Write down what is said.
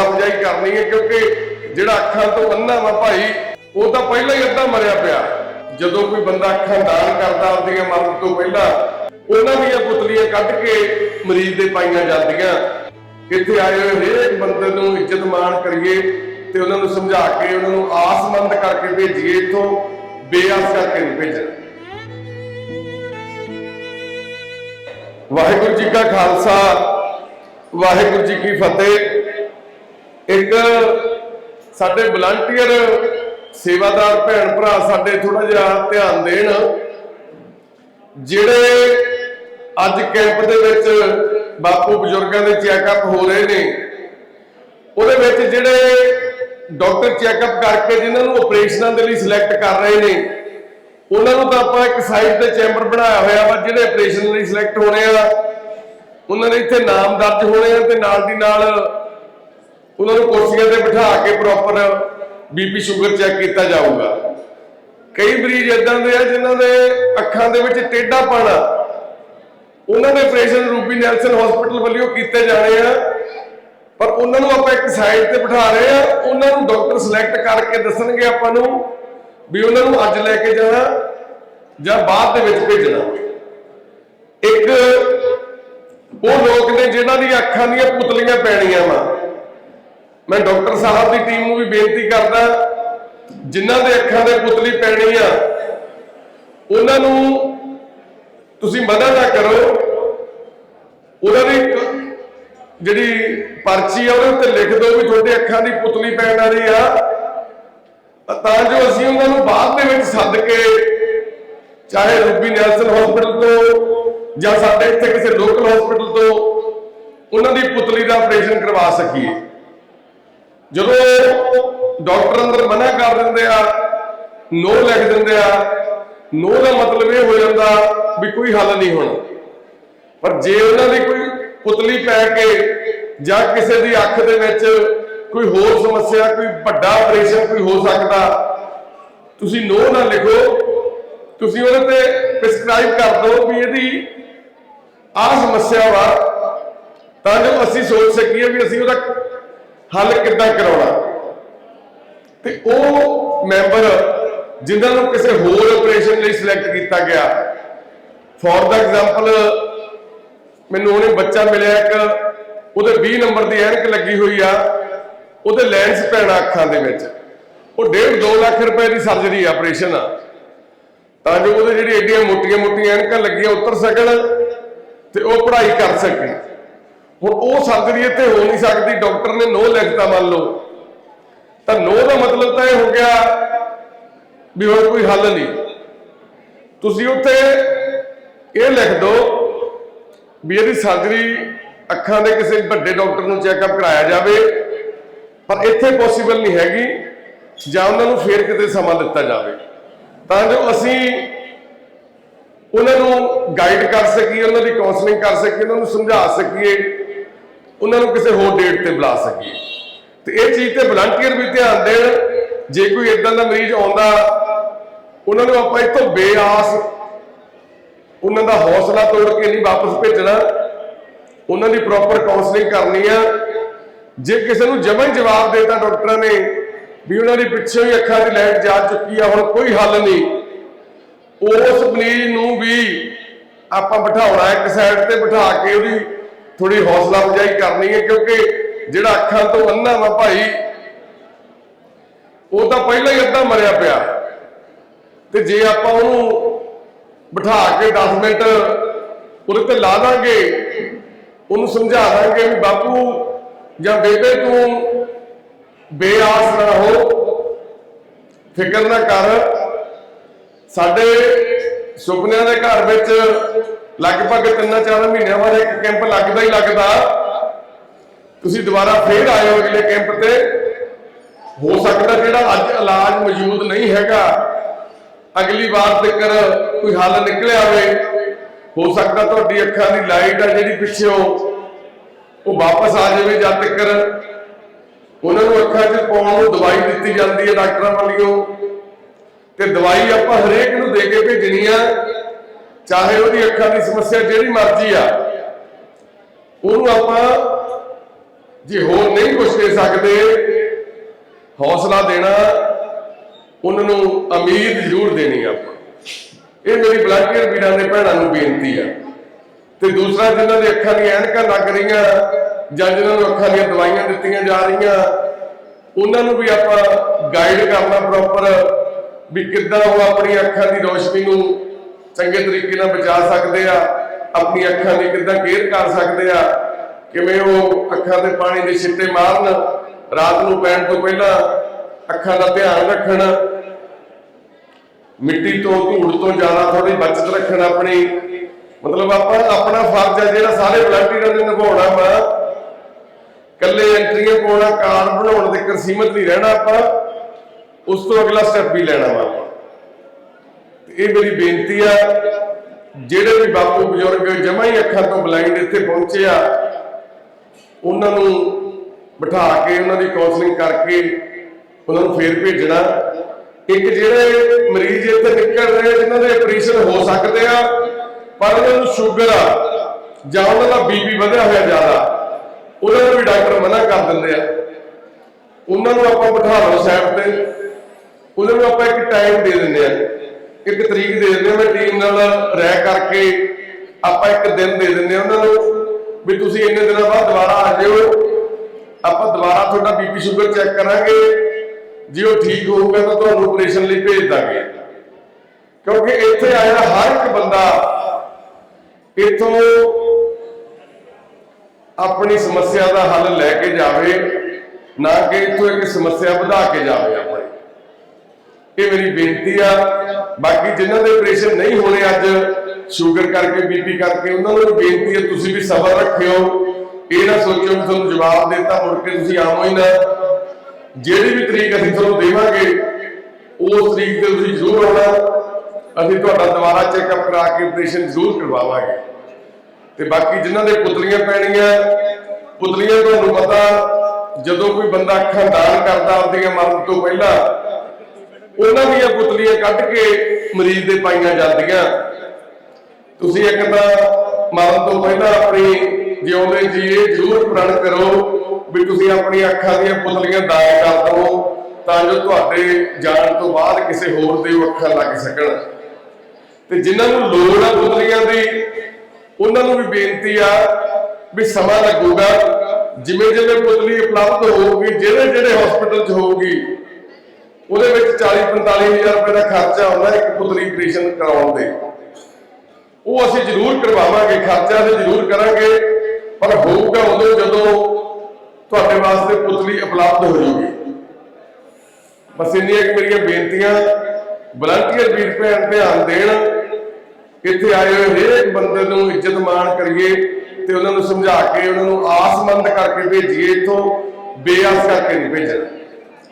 ਹੌਸਲਾ ਅਫਜ਼ਾਈ ਕਰਨੀ ਹੈ ਕਿਉਂਕਿ ਜਿਹੜਾ ਅੱਖਾਂ ਤੋਂ ਅੰਨਾ ਵਾ ਭਾਈ, ਉਹ ਤਾਂ ਪਹਿਲਾਂ ਹੀ ਅੱਧਾ ਮਰਿਆ ਪਿਆ। ਜਦੋਂ ਕੋਈ ਬੰਦਾ ਅੱਖਾਂ ਦਾਨ ਕਰਦਾ ਆਪਦੀਆਂ ਮਰਨ ਤੋਂ ਪਹਿਲਾਂ ਉਹਨਾਂ ਦੀਆਂ ਪੁਤਲੀਆਂ ਕੱਢ ਕੇ ਮਰੀਜ਼ ਦੇ ਪਾਈਆਂ ਜਾਂਦੀਆਂ। ਇੱਥੇ ਆਏ ਹੋਏ ਹਰੇਕ ਬੰਦੇ ਨੂੰ ਇੱਜ਼ਤ ਮਾਣ ਕਰੀਏ ਤੇ ਉਹਨਾਂ ਨੂੰ ਸਮਝਾ ਕੇ ਉਹਨਾਂ ਨੂੰ ਆਸਮੰਦ ਕਰਕੇ ਭੇਜੀਏ ਇੱਥੋਂ ਬੇਆਸ ਕਰਕੇ ਨਹੀਂ ਭੇਜਣਾ। ਵਾਹਿਗੁਰੂ ਜੀ ਕਾ ਖਾਲਸਾ, ਵਾਹਿਗੁਰੂ ਜੀ ਕੀ ਫਤਿਹ। ਇੱਕ ਸਾਡੇ ਵਲੰਟੀਅਰ ਸੇਵਾਦਾਰ ਭੈਣ ਭਰਾ ਸਾਡੇ ਥੋੜਾ ਜਿਹਾ ਧਿਆਨ ਦੇਣ, ਜਿਹੜੇ ਅੱਜ ਕੈਂਪ ਦੇ ਵਿੱਚ ਬਾਪੂ ਬਜ਼ੁਰਗਾਂ ਦੇ ਚੈੱਕਅਪ ਹੋ ਰਹੇ ਨੇ, ਉਹਦੇ ਵਿੱਚ ਜਿਹੜੇ ਡਾਕਟਰ ਚੈੱਕਅਪ ਕਰਕੇ ਜਿਨ੍ਹਾਂ ਨੂੰ ਆਪਰੇਸ਼ਨਾਂ ਦੇ ਲਈ ਸਿਲੈਕਟ ਕਰ ਰਹੇ ਨੇ, ਉਹਨਾਂ ਨੂੰ ਤਾਂ ਆਪਾਂ ਇੱਕ ਸਾਈਡ ਤੇ ਚੈਂਬਰ ਬਣਾਇਆ ਹੋਇਆ ਵਾ, ਜਿਹੜੇ ਆਪਰੇਸ਼ਨ ਲਈ ਸਿਲੈਕਟ ਹੋਣੇ ਆ, ਉਹਨਾਂ ਦੇ ਇੱਥੇ ਨਾਮ ਦਰਜ ਹੋਣੇ ਆ ਤੇ ਨਾਲ ਦੀ ਨਾਲ ਉਹਨਾਂ ਨੂੰ ਕੁਰਸੀਆਂ ਤੇ ਬਿਠਾ ਕੇ ਪ੍ਰੋਪਰ ਬੀਪੀ ਸ਼ੂਗਰ ਚੈੱਕ ਕੀਤਾ ਜਾਊਗਾ। ਕਈ ਮਰੀਜ਼ ਇਦਾਂ ਦੇ ਆ ਜਿਨ੍ਹਾਂ ਦੇ ਅੱਖਾਂ ਦੇ ਵਿੱਚ ਟੇਢਾ ਪਾਣਾ। ਉਹਨਾਂ ਦੇ ਆਪਰੇਸ਼ਨ ਰੂਬੀ ਨੈਲਸਨ ਹਸਪੀਟਲ ਵੱਲੋਂ ਕੀਤੇ ਜਾਣੇ ਆ। ਪਰ ਉਹਨਾਂ ਨੂੰ ਆਪਾਂ ਇੱਕ ਸਾਈਡ ਤੇ ਬਿਠਾ ਰਹੇ ਆ। ਉਹਨਾਂ ਨੂੰ ਡਾਕਟਰ ਸਿਲੈਕਟ ਕਰਕੇ ਦੱਸਣਗੇ ਆਪਾਂ ਨੂੰ ਵੀ ਉਹਨਾਂ ਨੂੰ ਅੱਜ ਲੈ ਕੇ ਜਾਣਾ ਜਾਂ ਬਾਅਦ ਦੇ ਵਿੱਚ ਭੇਜਣਾ। ਇੱਕ ਉਹ ਲੋਕ ਨੇ ਜਿਨ੍ਹਾਂ ਦੀਆਂ ਅੱਖਾਂ ਦੀਆਂ ਪੁਤਲੀਆਂ ਪੈਣੀਆਂ ਵਾ। ਮੈਂ ਡਾਕਟਰ ਸਾਹਿਬ ਦੀ ਟੀਮ ਨੂੰ ਵੀ ਬੇਨਤੀ ਕਰਦਾ, ਜਿਨ੍ਹਾਂ ਦੇ ਅੱਖਾਂ ਦੇ ਪੁਤਲੀ ਪੈਣੀ ਆ, ਉਹਨਾਂ ਨੂੰ ਤੁਸੀਂ ਮਨਾ ਨਾ ਕਰੋ। ਉਹਨਾਂ ਦੀ ਜਿਹੜੀ ਪਰਚੀ ਆ, ਉਹਦੇ ਉੱਤੇ ਲਿਖ ਦਿਓ ਵੀ ਤੁਹਾਡੇ ਅੱਖਾਂ ਦੀ ਪੁਤਲੀ ਪੈਣ ਵਾਲੀ ਆ। ਤਾਂ ਜੋ ਅਸੀਂ ਉਹਨਾਂ ਨੂੰ ਬਾਅਦ ਦੇ ਵਿੱਚ ਸੱਦ ਕੇ ਚਾਹੇ ਰੂਬੀ ਨੈਲਸਨ ਹਸਪੀਟਲ ਤੋਂ ਜਾਂ ਸਾਡੇ ਇੱਥੇ ਕਿਸੇ ਲੋਕਲ ਹਸਪੀਟਲ ਤੋਂ, ਉਹਨਾਂ ਦੀ ਪੁਤਲੀ ਦਾ ਆਪਰੇਸ਼ਨ ਕਰਵਾ ਸਕੀਏ। ਜਦੋਂ ਡਾਕਟਰ ਅੰਦਰ ਮਨਾ ਕਰ ਦਿੰਦੇ ਆ, ਨੋ ਲਿਖ ਦਿੰਦੇ ਆ, ਨੋ ਦਾ ਮਤਲਬ ਇਹ ਹੋ ਜਾਂਦਾ ਵੀ ਕੋਈ ਹੱਲ ਨਹੀਂ ਹੋਣਾ। ਪਰ ਜੇ ਉਹਨਾਂ ਦੀ ਕੋਈ ਪੁਤਲੀ ਪੈ ਕੇ ਜਾਂ ਕਿਸੇ ਦੀ ਅੱਖ ਦੇ ਵਿੱਚ ਕੋਈ ਹੋਰ ਸਮੱਸਿਆ, ਕੋਈ ਵੱਡਾ ਆਪਰੇਸ਼ਨ ਕੋਈ ਹੋ ਸਕਦਾ, ਤੁਸੀਂ ਨੋ ਨਾ ਲਿਖੋ, ਤੁਸੀਂ ਉਹਦੇ ਤੇ ਪ੍ਰਿਸਕ੍ਰਾਈਬ ਕਰ ਦਿਓ ਵੀ ਇਹਦੀ ਆਹ ਸਮੱਸਿਆ ਵਾ। ਤਾਂ ਜੋ ਅਸੀਂ ਸੋਚ ਸਕੀਏ ਵੀ ਅਸੀਂ ਉਹਦਾ ਹੱਲ ਕਿੱਦਾਂ ਕਰਾਉਣਾ? ਤੇ ਉਹ ਮੈਂਬਰ ਜਿਨ੍ਹਾਂ ਨੂੰ ਕਿਸੇ ਹੋਰ ਆਪਰੇਸ਼ਨ ਲਈ ਸਿਲੈਕਟ ਕੀਤਾ ਗਿਆ। ਫੋਰ ਦਾ ਐਗਜ਼ਾਮਪਲ ਮੈਨੂੰ ਉਹਨੇ ਬੱਚਾ ਮਿਲਿਆ ਇੱਕ, ਉਹਦੇ 20 ਨੰਬਰ ਦੀ ਐਨਕ ਲੱਗੀ ਹੋਈ ਆ, ਉਹਦੇ ਲੈਂਸ ਪੈਣਾ ਅੱਖਾਂ ਦੇ ਵਿੱਚ। ਉਹ 1.5 2 ਲੱਖ ਰੁਪਏ ਦੀ ਸਰਜਰੀ ਆਪਰੇਸ਼ਨ ਆ। ਤਾਂ ਜੋ ਉਹਦੇ ਜਿਹੜੀ ਏਡੀਆਂ ਮੋਟੀਆਂ ਮੋਟੀਆਂ ਐਨਕਾਂ ਲੱਗੀਆਂ ਉਤਰ ਸਕਣ ਤੇ ਉਹ ਪੜ੍ਹਾਈ ਕਰ ਸਕੇ ਹੁਣ ਉਹ ਸਰਜਰੀ ਇੱਥੇ ਹੋ ਨਹੀਂ ਸਕਦੀ, ਡਾਕਟਰ ਨੇ ਨੋ ਲਿਖਤਾ ਮੰਨ ਲਓ। ਤਾਂ ਨੋ ਦਾ ਮਤਲਬ ਤਾਂ ਇਹ ਹੋ ਗਿਆ ਵੀ ਹੋਰ ਕੋਈ ਹੱਲ ਨਹੀਂ। ਤੁਸੀਂ ਉੱਥੇ ਇਹ ਲਿਖ ਦਿਓ ਵੀ ਇਹਦੀ ਸਰਜਰੀ ਅੱਖਾਂ ਦੇ ਕਿਸੇ ਵੱਡੇ ਡਾਕਟਰ ਨੂੰ ਚੈੱਕਅਪ ਕਰਾਇਆ ਜਾਵੇ, ਪਰ ਇੱਥੇ ਪੋਸੀਬਲ ਨਹੀਂ ਹੈਗੀ, ਜਾਂ ਉਹਨਾਂ ਨੂੰ ਫੇਰ ਕਿਤੇ ਸਮਾਂ ਦਿੱਤਾ ਜਾਵੇ। ਤਾਂ ਜੋ ਅਸੀਂ ਉਹਨਾਂ ਨੂੰ ਗਾਈਡ ਕਰ ਸਕੀਏ, ਉਹਨਾਂ ਦੀ ਕਾਉਂਸਲਿੰਗ ਕਰ ਸਕੀਏ, ਉਹਨਾਂ ਨੂੰ ਸਮਝਾ ਸਕੀਏ ਉਹਨਾਂ ਨੂੰ ਕਿਸੇ ਹੋਰ ਡੇਟ ਤੇ ਬੁਲਾ ਸਕੀਏ। ਤੇ ਇਹ ਚੀਜ਼ ਤੇ ਵਲੰਟੀਅਰ ਵੀ ਧਿਆਨ ਦੇਣ। ਜੇ ਕੋਈ ਇਦਾਂ ਦਾ ਮਰੀਜ਼ ਆਉਂਦਾ, ਉਹਨਾਂ ਨੂੰ ਆਪਾਂ ਇੱਥੋਂ ਬੇਆਸ ਉਹਨਾਂ ਦਾ ਹੌਸਲਾ ਤੋੜ ਕੇ ਨਹੀਂ ਵਾਪਸ ਭੇਜਣਾ। ਉਹਨਾਂ ਦੀ ਪ੍ਰੋਪਰ ਕਾਉਂਸਲਿੰਗ ਕਰਨੀ ਆ। ਜੇ ਕਿਸੇ ਨੂੰ ਜਮਾਂ ਹੀ ਜਵਾਬ ਦੇਤਾ ਡਾਕਟਰਾਂ ਨੇ ਵੀ ਉਹਨਾਂ ਦੀ ਪਿੱਛੇ ਹੀ ਅੱਖਾਂ ਦੀ ਲਾਈਟ ਜਾ ਚੁੱਕੀ ਆ, ਹੁਣ ਕੋਈ ਹੱਲ ਨਹੀਂ। ਉਸ ਮਰੀਜ਼ ਨੂੰ ਵੀ ਆਪਾਂ ਬਿਠਾਉਣਾ ਇੱਕ ਸਾਈਡ ਤੇ ਬਿਠਾ ਕੇ ਉਹਦੀ ਥੋੜੀ ਹੌਸਲਾ ਅਫਜ਼ਾਈ ਕਰਨੀ ਹੈ ਕਿਉਂਕਿ ਜਿਹੜਾ ਅੱਖਾਂ ਤੋਂ ਅੰਨਾ ਵਾ ਭਾਈ, ਉਹ ਤਾਂ ਪਹਿਲਾਂ ਹੀ ਅੱਧਾ ਮਰਿਆ ਪਿਆ। ਤੇ ਜੇ ਆਪਾਂ ਉਹਨੂੰ ਬਿਠਾ ਕੇ 10 ਮਿੰਟ ਉਹਦੇ ਤੇ ਲਾ ਦਾਂਗੇ, ਉਹਨੂੰ ਸਮਝਾ ਦਾਂਗੇ ਵੀ ਬਾਪੂ ਜਾਂ ਬੇਬੇ ਤੂੰ ਬੇਆਸ ਨਾ ਹੋ, ਫਿਕਰ ਨਾ ਕਰ। ਸਾਡੇ ਸੁਪਨਿਆਂ ਦੇ ਘਰ ਵਿੱਚ ਲਗਭਗ ਤਿੰਨਾਂ ਚਾਰ ਮਹੀਨਿਆਂ ਬਾਅਦ ਇੱਕ ਕੈਂਪ ਲੱਗਦਾ ਹੀ ਲੱਗਦਾ। ਤੁਸੀਂ ਦੁਬਾਰਾ ਫੇਰ ਆਇਓ ਅਗਲੇ ਕੈਂਪ ਤੇ। ਹੋ ਸਕਦਾ ਜਿਹੜਾ ਅੱਜ ਇਲਾਜ ਮੌਜੂਦ ਨਹੀਂ ਹੈਗਾ, ਅਗਲੀ ਵਾਰ ਤੱਕ ਕੋਈ ਹੱਲ ਨਿਕਲਿਆ ਹੋਵੇ ਹੋ ਸਕਦਾ ਤੁਹਾਡੀ ਅੱਖਾਂ ਦੀ ਲਾਈਟ ਆ ਜਿਹੜੀ ਪਿੱਛੇੋਂ ਉਹ ਵਾਪਸ ਆ ਜਾਵੇ ਜਦ ਤੱਕ ਉਹਨਾਂ ਨੂੰ ਅੱਖਾਂ 'ਚ ਪਾਉਣ ਨੂੰ ਦਵਾਈ ਦਿੱਤੀ ਜਾਂਦੀ ਹੈ ਡਾਕਟਰਾਂ ਵੱਲੋਂ। ਤੇ ਦਵਾਈ ਆਪਾਂ ਹਰੇਕ ਨੂੰ ਦੇ ਕੇ ਭੇਜਣੀ ਆ। ਚਾਹੇ ਉਹਦੀ ਅੱਖਾਂ ਦੀ ਸਮੱਸਿਆ ਜਿਹੜੀ ਮਰਜ਼ੀ ਆ, ਉਹਨੂੰ ਆਪਾਂ ਜੇ ਹੋਰ ਨਹੀਂ ਕੁਝ ਦੇ ਸਕਦੇ, ਹੌਸਲਾ ਦੇਣਾ, ਉਹਨਾਂ ਨੂੰ ਉਮੀਦ ਜ਼ਰੂਰ ਦੇਣੀ ਆਪਾਂ। ਇਹ ਮੇਰੀ ਵਲੰਟੀਅਰ ਵੀਰਾਂ ਦੇ ਭੈਣਾਂ ਨੂੰ ਬੇਨਤੀ ਆ। ਤੇ ਦੂਸਰਾ, ਜਿਨ੍ਹਾਂ ਦੇ ਅੱਖਾਂ ਦੀਆਂ ਐਨਕਾਂ ਲੱਗ ਰਹੀਆਂ, ਜਾਂ ਜਿਨ੍ਹਾਂ ਨੂੰ ਅੱਖਾਂ ਦੀਆਂ ਦਵਾਈਆਂ ਦਿੱਤੀਆਂ ਜਾ ਰਹੀਆਂ, ਉਹਨਾਂ ਨੂੰ ਵੀ ਆਪਾਂ ਗਾਈਡ ਕਰਨਾ ਪ੍ਰੋਪਰ ਵੀ ਕਿੱਦਾਂ ਉਹ ਆਪਣੀ ਅੱਖਾਂ ਦੀ ਰੋਸ਼ਨੀ ਨੂੰ ਚੰਗੇ ਤਰੀਕੇ ਨਾਲ ਬਚਾ ਸਕਦੇ ਆ, ਆਪਣੀ ਅੱਖਾਂ ਦੀ ਕਿੱਦਾਂ ਕੇਅਰ ਕਰ ਸਕਦੇ ਆ, ਕਿਵੇਂ ਉਹ ਅੱਖਾਂ ਦੇ ਪਾਣੀ ਦੇ ਛਿੱਟੇ ਮਾਰਨ, ਰਾਤ ਨੂੰ ਪੈਣ ਤੋਂ ਪਹਿਲਾਂ ਅੱਖਾਂ ਦਾ ਧਿਆਨ ਰੱਖਣ, ਮਿੱਟੀ ਤੋਂ ਧੂੜ ਤੋਂ ਜ਼ਿਆਦਾ ਥੋੜੀ ਬਚਤ ਰੱਖਣ ਆਪਣੀ, ਮਤਲਬ ਆਪਾਂ, ਆਪਣਾ ਫਰਜ਼ ਹੈ ਜਿਹੜਾ ਸਾਰੇ ਵਲੰਟੀਅਰਾਂ ਨੇ ਨਿਭਾਉਣਾ ਵਾ। ਕੱਲੇ ਐਂਟਰੀਆਂ ਪਾਉਣਾ, ਕਾਰਡ ਬਣਾਉਣ ਦੇ ਸੀਮਤ ਨਹੀਂ ਰਹਿਣਾ ਆਪਾਂ, ਉਸ ਤੋਂ ਅਗਲਾ ਸਟੈਪ ਵੀ ਲੈਣਾ ਵਾ। ਇਹ ਮੇਰੀ ਬੇਨਤੀ ਆ, ਜਿਹੜੇ ਵੀ ਬਾਪੂ ਬਜ਼ੁਰਗ ਜਮਾਂ ਹੀ ਅੱਖਾਂ ਤੋਂ ਬਲਾਈਂਡ ਇੱਥੇ ਪਹੁੰਚੇ ਆ, ਉਹਨਾਂ ਨੂੰ ਬਿਠਾ ਕੇ, ਉਹਨਾਂ ਦੀ ਕਾਉਂਸਲਿੰਗ ਕਰਕੇ ਉਹਨਾਂ ਨੂੰ ਫੇਰ ਭੇਜਣਾ। ਇੱਕ ਜਿਹੜੇ ਮਰੀਜ਼ ਇੱਥੇ ਨਿਕਲ ਰਹੇ ਜਿਨ੍ਹਾਂ ਦੇ ਆਪਰੇਸ਼ਨ ਹੋ ਸਕਦੇ ਆ, ਪਰ ਉਹਨਾਂ ਨੂੰ ਸ਼ੂਗਰ ਆ, ਜਾਂ ਉਹਨਾਂ ਦਾ ਬੀਪੀ ਵਧਿਆ ਹੋਇਆ ਜ਼ਿਆਦਾ, ਉਹਨਾਂ ਨੂੰ ਵੀ ਡਾਕਟਰ ਮਨਾ ਕਰ ਦਿੰਦੇ ਆ। ਉਹਨਾਂ ਨੂੰ ਆਪਾਂ ਬਿਠਾ ਲਓ ਸਾਈਡ ਤੇ, ਉਹਨਾਂ ਨੂੰ ਆਪਾਂ ਇੱਕ ਟਾਈਮ ਦੇ ਦਿੰਦੇ ਆ। ਇੱਕ ਤਰੀਕ ਦੇ ਦਿੰਦੇ ਮੈਂ ਟੀਮ ਨਾਲ ਰਹਿ ਕਰਕੇ ਆਪਾਂ ਇੱਕ ਦਿਨ ਦੇ ਦਿੰਦੇ ਆ ਉਹਨਾਂ ਨੂੰ ਵੀ ਤੁਸੀਂ ਇੰਨੇ ਦਿਨਾਂ ਬਾਅਦ ਦੁਬਾਰਾ ਆ ਜਿਓ। ਆਪਾਂ ਦੁਬਾਰਾ ਤੁਹਾਡਾ ਬੀਪੀ ਸ਼ੂਗਰ ਚੈੱਕ ਕਰਾਂਗੇ। ਜੇ ਉਹ ਠੀਕ ਹੋਊਗਾ ਤਾਂ ਤੁਹਾਨੂੰ ਆਪਰੇਸ਼ਨ ਲਈ ਭੇਜ ਦਾਂਗੇ। ਕਿਉਂਕਿ ਇੱਥੇ ਆਇਆ ਹਰ ਇੱਕ ਬੰਦਾ ਇੱਥੋਂ ਆਪਣੀ ਸਮੱਸਿਆ ਦਾ ਹੱਲ ਲੈ ਕੇ ਜਾਵੇ, ਨਾ ਕਿ ਇੱਥੋਂ ਇੱਕ ਸਮੱਸਿਆ ਵਧਾ ਕੇ ਜਾਵੇ ਆਪਣੀ। ਇਹ ਮੇਰੀ ਬੇਨਤੀ ਆ। ਬਾਕੀ ਜਿਨ੍ਹਾਂ ਦੇ ਆਪਰੇਸ਼ਨ ਨਹੀਂ ਹੋਣੇ ਅੱਜ ਸ਼ੂਗਰ ਕਰਕੇ ਬੀਪੀ ਕਰਕੇ, ਉਹਨਾਂ ਨੂੰ ਬੇਨਤੀ ਹੈ ਤੁਸੀਂ ਵੀ ਸਬਰ ਰੱਖਿਓ। ਇਹ ਨਾ ਸੋਚਿਓ ਕਿ ਤੁਹਾਨੂੰ ਜਵਾਬ ਦਿੱਤਾ, ਮੁੜ ਕੇ ਤੁਸੀਂ ਆਵੋ ਹੀ ਨਾ। ਜਿਹੜੀ ਵੀ ਤਰੀਕ ਅਸੀਂ ਤੁਹਾਨੂੰ ਦੇਵਾਂਗੇ, ਉਸ ਤਰੀਕ ਤੇ ਤੁਸੀਂ ਜ਼ਰੂਰ ਆਉਣਾ। ਅਸੀਂ ਤੁਹਾਡਾ ਦੁਬਾਰਾ ਚੈੱਕਅਪ ਕਰਾ ਕੇ ਆਪਰੇਸ਼ਨ ਜ਼ਰੂਰ ਕਰਵਾਵਾਂਗੇ। ਤੇ ਬਾਕੀ ਜਿਨ੍ਹਾਂ ਦੇ ਪੁਤਲੀਆਂ ਪੈਣੀਆਂ, ਪੁਤਲੀਆਂ ਤੁਹਾਨੂੰ ਪਤਾ, ਜਦੋਂ ਕੋਈ ਬੰਦਾ ਅੱਖਾਂ ਦਾਨ ਕਰਦਾ, ਆਪਦੀਆਂ ਮਰਨ ਤੋਂ ਪਹਿਲਾਂ ਉਹਨਾਂ ਦੀਆਂ ਪੁਤਲੀਆਂ ਕੱਢ ਕੇ ਮਰੀਜ਼ ਦੇ ਪਾਈਆਂ ਜਾਂਦੀਆਂ। ਤੁਸੀਂ ਇੱਕ ਤਾਂ ਮਰਨ ਤੋਂ ਪਹਿਲਾਂ ਆਪਣੀ ਜਿਉਂਦੇ ਜੀ ਇਹ ਜ਼ਰੂਰ ਪ੍ਰਣ ਕਰੋ ਵੀ ਤੁਸੀਂ ਆਪਣੀਆਂ ਅੱਖਾਂ ਦੀਆਂ ਪੁਤਲੀਆਂ ਦਾਇ ਕਰ ਦਿਓ ਤਾਂ ਜੋ ਤੁਹਾਡੇ ਜਾਣ ਤੋਂ ਬਾਅਦ ਕਿਸੇ ਹੋਰ ਦੇ ਉਹ ਅੱਖਾਂ ਲੱਗ ਸਕਣ। ਤੇ ਜਿਨ੍ਹਾਂ ਨੂੰ ਲੋੜ ਆ ਪੁਤਲੀਆਂ ਦੀ, ਉਹਨਾਂ ਨੂੰ ਵੀ ਬੇਨਤੀ ਆ ਵੀ ਸਮਾਂ ਲੱਗੂਗਾ। ਜਿਵੇਂ ਜਿਵੇਂ ਪੁਤਲੀ ਉਪਲਬਧ ਹੋਊਗੀ ਜਿਹੜੇ ਜਿਹੜੇ ਹਸਪੀਟਲ 'ਚ ਹੋਊਗੀ ਉਹਦੇ ਵਿੱਚ 40 45000 ਰੁਪਏ ਦਾ ਖਰਚਾ ਆਉਂਦਾ ਇੱਕ ਪੁਤਲੀ ਆਪਰੇਸ਼ਨ ਕਰਾਉਣ ਦੇ ਉਹ ਅਸੀਂ ਜ਼ਰੂਰ ਕਰਵਾਵਾਂਗੇ, ਖਰਚਾ ਅਸੀਂ ਜ਼ਰੂਰ ਕਰਾਂਗੇ, ਪਰ ਹੋਊਗਾ ਉਦੋਂ ਜਦੋਂ ਤੁਹਾਡੇ ਵਾਸਤੇ ਪੁਤਲੀ ਉਪਲਬਧ ਹੋ ਜਾਊਗੀ ਬਸ ਇੰਨੀਆਂ ਕਿ ਮੇਰੀਆਂ ਬੇਨਤੀਆਂ ਵਲੰਟੀਅਰ ਵੀਰ ਭੈਣ ਧਿਆਨ ਦੇਣ, ਇੱਥੇ ਆਏ ਹੋਏ ਹਰੇਕ ਬੰਦੇ ਨੂੰ ਇੱਜ਼ਤ ਮਾਣ ਕਰੀਏ ਤੇ ਉਹਨਾਂ ਨੂੰ ਸਮਝਾ ਕੇ, ਉਹਨਾਂ ਨੂੰ ਆਸਮੰਦ ਕਰਕੇ ਭੇਜੀਏ, ਇੱਥੋਂ ਬੇਆਸ ਕਰਕੇ ਨਹੀਂ ਭੇਜਣਾ।